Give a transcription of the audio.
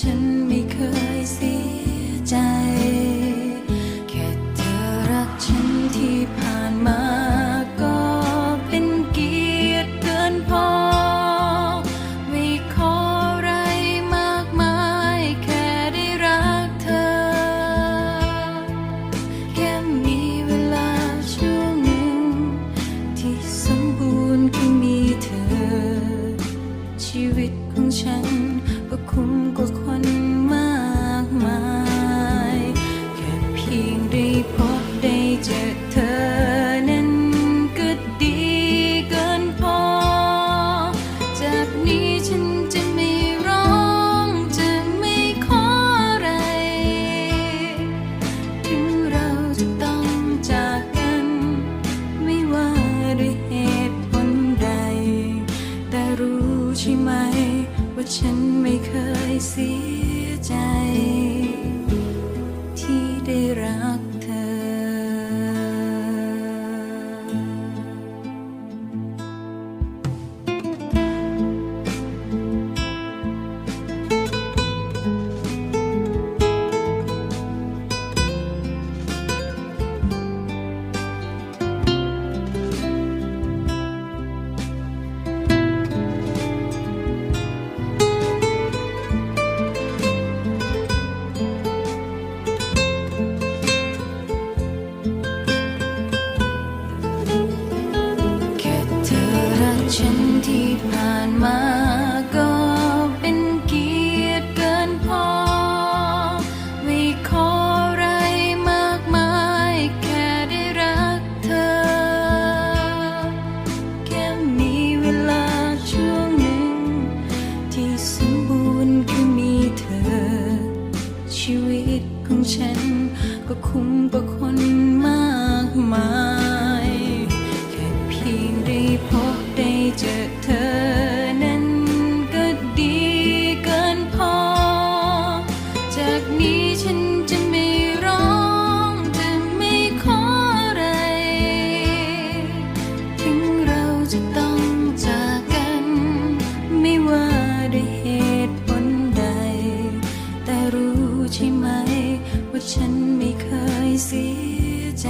ฉันไม่เคยเสียใจ แค่เธอรักฉันที่ผ่านมาก็เป็นเกียรติเกินพอ ไม่ขออะไรมากมาย แค่ได้รักเธอ แค่มีเวลาช่วงหนึ่ง ที่สมบูรณ์คือมีเธอ ชีวิตของฉัน เฉันที่ผ่านมาก็เป็นเกียรติเกินพอ ไม่ขออะไรมากมายแค่ได้รักเธอ แค่มีเวลาช่วงหนึ่ง ที่สมบูรณ์คือมีเธอ ชีวิตของฉันก็คุ้มกว่าคน ฉันจะไม่ร้องจะไม่ขออะไร ถึงเราจะต้องจากกัน ไม่ว่าด้วยเหตุผลใด แต่รู้ใช่ไหม ว่าฉันไม่เคยเสียใจ